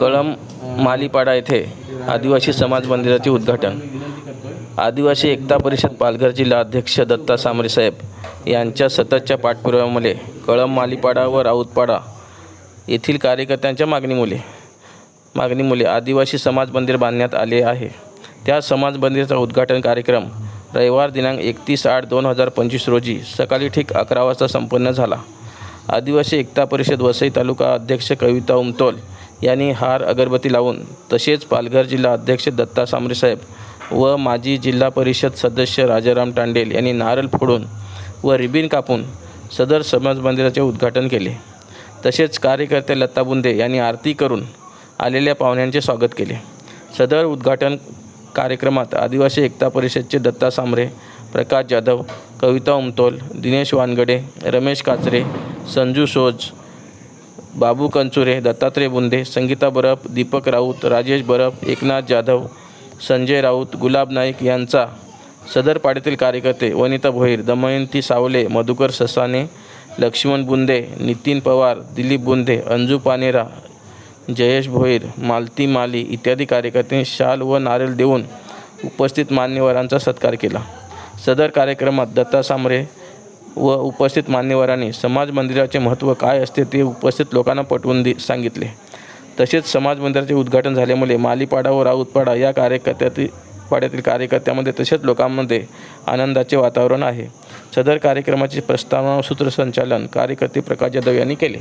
कळम मालीपाडा येथे आदिवासी समाज मंदिराचे उद्घाटन. आदिवासी एकता परिषद पालघर जिल्हा अध्यक्ष दत्ता सामरेसाहेब यांच्या सततच्या पाठपुराव्यामुळे कळम मालीपाडा व राऊतपाडा येथील कार्यकर्त्यांच्या मागणीमुळे मागणीमुळे आदिवासी समाज मंदिर बांधण्यात आले आहे. त्या समाज मंदिराचा उद्घाटन कार्यक्रम रविवार दिनांक एकतीस आठ दोन हजार पंचवीस रोजी सकाळी ठीक अकरा वाजता संपन्न झाला. आदिवासी एकता परिषद वसई तालुका अध्यक्ष कविता उमतोल यांनी हार अगरबत्ती लावून तसेच पालघर जिल्हा अध्यक्ष दत्ता सामरे साहेब व माजी जिल्हा परिषद सदस्य राजाराम टांडेल यांनी नारळ फोडून व रिबीन कापून सदर समाज मंदिराचे उद्घाटन केले. तसेच कार्यकर्ते लता बुंदे यांनी आरती करून आलेल्या पाहुण्यांचे स्वागत केले. सदर उद्घाटन कार्यक्रमात आदिवासी एकता परिषदचे दत्ता सांबरे प्रकाश जाधव कविता उमतोल दिनेश वानगडे रमेश काचरे संजू सोज बाबू कंचुरे दत्तात्रय बुंदे संगीता बरप दीपक राऊत राजेश बरप एकनाथ जाधव संजय राऊत गुलाब नाईक यांचा सदर पाडीतील कार्यकर्ते वनिता भोईर दमयंती सावले मधुकर ससाने लक्ष्मण बुंदे नितीन पवार दिलीप बुंदे अंजू पानेरा जयेश भोईर मालती माली इत्यादी कार्यकर्त्यांनी शाल व नारळ देऊन उपस्थित मान्यवरांचा सत्कार केला. सदर कार्यक्रमात दत्ता सांबरे व उपस्थित मान्यवरांनी समाज मंदिराचे महत्त्व काय असते ते उपस्थित लोकांना पटवून दि सांगितले. तसेच समाज मंदिराचे उद्घाटन झाल्यामुळे मालीपाडा व राऊतपाडा या कार्यकर्त्यातील पाड्यातील कार्यकर्त्यामध्ये तसेच लोकांमध्ये आनंदाचे वातावरण आहे. सदर कार्यक्रमाचे प्रस्तावना सूत्रसंचालन कार्यकर्ते प्रकाश जाधव यांनी केले.